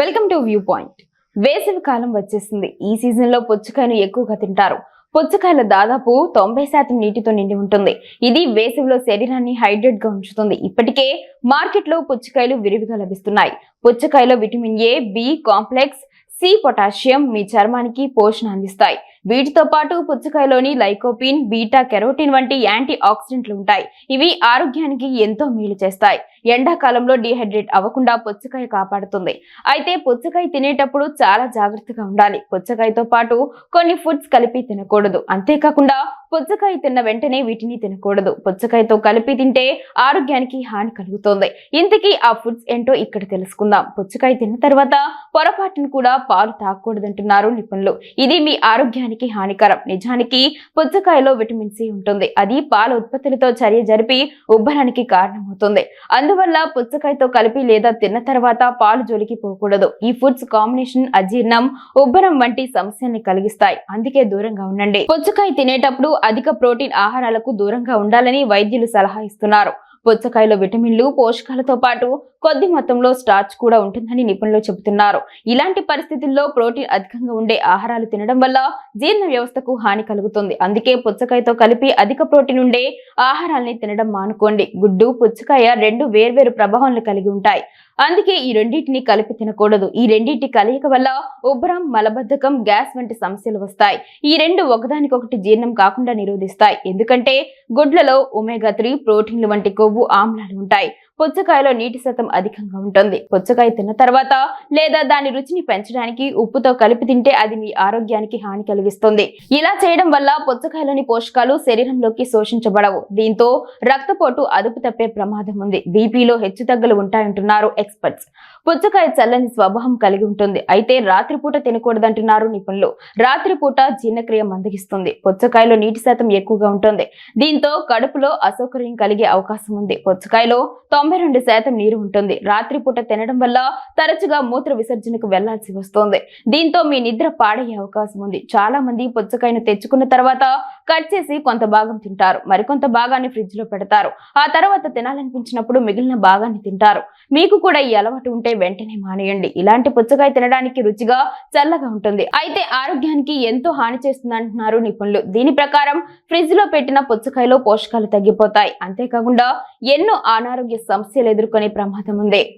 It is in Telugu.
Welcome to view point. వేసవి కాలం వచ్చేసింది. ఈ సీజన్లో పుచ్చకాయను ఎక్కువగా తింటారు. పుచ్చకాయలు దాదాపు తొంభై శాతం నీటితో నిండి ఉంటుంది. ఇది వేసవిలో శరీరాన్ని హైడ్రేట్గా ఉంచుతుంది. ఇప్పటికే మార్కెట్లో పుచ్చకాయలు విరివిగా లభిస్తున్నాయి. పుచ్చకాయలో vitamin A B complex C potassium మీ చర్మానికి పోషణ అందిస్తాయి. వీటితో పాటు పుచ్చకాయలోని లైకోపిన్ బీటా కెరోటిన్ వంటి యాంటీ ఆక్సిడెంట్లు ఉంటాయి. ఇవి ఆరోగ్యానికి ఎంతో మేలు చేస్తాయి. ఎండాకాలంలో డిహైడ్రేట్ అవ్వకుండా పుచ్చకాయ కాపాడుతుంది. అయితే పుచ్చకాయ తినేటప్పుడు చాలా జాగ్రత్తగా ఉండాలి. పుచ్చకాయతో పాటు కొన్ని ఫుడ్స్ కలిపి తినకూడదు. అంతేకాకుండా పుచ్చకాయ తిన్న వెంటనే వీటిని తినకూడదు. పుచ్చకాయతో కలిపి తింటే ఆరోగ్యానికి హాని కలుగుతుంది. ఇంతకీ ఆ ఫుడ్స్ ఏంటో ఇక్కడ తెలుసుకుందాం. పుచ్చకాయ తిన్న తర్వాత పొరపాటును కూడా పాలు తాగకూడదంటున్నారు నిపుణులు. ఇది మీ ఆరోగ్యానికి హానికరం. నిజానికి పుచ్చకాయలో విటమిన్ సి ఉంటుంది. అది పాల ఉత్పత్తులతో చర్య జరిపి ఉబ్బరానికి కారణమవుతుంది. అందువల్ల పుచ్చకాయతో కలిపి లేదా తిన్న తర్వాత పాలు జోలికి పోకూడదు. ఈ ఫుడ్స్ కాంబినేషన్ అజీర్ణం ఉబ్బరం వంటి సమస్యల్ని కలిగిస్తాయి. అందుకే దూరంగా ఉండండి. పుచ్చకాయ తినేటప్పుడు అధిక ప్రోటీన్ ఆహారాలకు దూరంగా ఉండాలని వైద్యులు సలహా ఇస్తున్నారు. పుచ్చకాయలో విటమిన్లు పోషకాలతో పాటు కొద్ది మొత్తంలో స్టార్చ్ కూడా ఉంటుందని నిపుణులు చెబుతున్నారు. ఇలాంటి పరిస్థితుల్లో ప్రోటీన్ అధికంగా ఉండే ఆహారాలు తినడం వల్ల జీర్ణ వ్యవస్థకు హాని కలుగుతుంది. అందుకే పుచ్చకాయతో కలిపి అధిక ప్రోటీన్ ఉండే ఆహారాల్ని తినడం మానుకోండి. గుడ్డు పుచ్చకాయ రెండు వేర్వేరు ప్రభావాలను కలిగి ఉంటాయి. అందుకే ఈ రెండింటిని కలిపి తినకూడదు. ఈ రెండింటి కలయిక వల్ల ఉబ్బరం మలబద్ధకం గ్యాస్ వంటి సమస్యలు వస్తాయి. ఈ రెండు ఒకదానికొకటి జీర్ణం కాకుండా నిరోధిస్తాయి. ఎందుకంటే గుడ్లలో ఒమేగా త్రీ ప్రోటీన్లు వంటి కొవ్వు ఆమ్లాలు ఉంటాయి. పుచ్చకాయలో నీటి శాతం అధికంగా ఉంటుంది. పుచ్చకాయ తిన్న తర్వాత లేదా దాని రుచిని పెంచడానికి ఉప్పుతో కలిపి తింటే అది మీ ఆరోగ్యానికి హాని కలిగిస్తుంది. ఇలా చేయడం వల్ల పుచ్చకాయలోని పోషకాలు శరీరంలోకి శోషించబడవు. దీంతో రక్తపోటు అదుపు తప్పే ప్రమాదం ఉంది. బీపీలో హెచ్చుతగ్గులు ఉంటాయంటున్నారు ఎక్స్పర్ట్స్. పుచ్చకాయ చల్లని స్వభావం కలిగి ఉంటుంది. అయితే రాత్రిపూట తినకూడదంటున్నారు నిపుణులు. రాత్రిపూట జీర్ణక్రియ మందగిస్తుంది. పుచ్చకాయలో నీటి శాతం ఎక్కువగా ఉంటుంది. దీంతో కడుపులో అసౌకర్యం కలిగే అవకాశం ఉంది. పుచ్చకాయలో తొంభై రెండు శాతం నీరు ఉంటుంది. రాత్రిపూట తినడం వల్ల తరచుగా మూత్ర విసర్జనకు వెళ్ళాల్సి వస్తుంది. దీంతో మీ నిద్ర పాడయ్యే అవకాశం ఉంది. చాలా మంది పుచ్చకాయను తెచ్చుకున్న తర్వాత కట్ చేసి కొంత భాగం తింటారు. మరికొంత భాగాన్ని ఫ్రిడ్జ్లో పెడతారు. ఆ తర్వాత తినాలనిపించినప్పుడు మిగిలిన భాగాన్ని తింటారు. మీకు కూడా ఈ అలవాటు ఉంటే వెంటనే మానేయండి. ఇలాంటి పుచ్చకాయ తినడానికి రుచిగా చల్లగా ఉంటుంది. అయితే ఆరోగ్యానికి ఎంతో హాని చేస్తుంది అంటున్నారు నిపుణులు. దీని ప్రకారం ఫ్రిడ్జ్లో పెట్టిన పుచ్చకాయలో పోషకాలు తగ్గిపోతాయి. అంతేకాకుండా ఎన్నో అనారోగ్య సమస్యలు ఎదుర్కొనే ప్రమాదం ఉంది.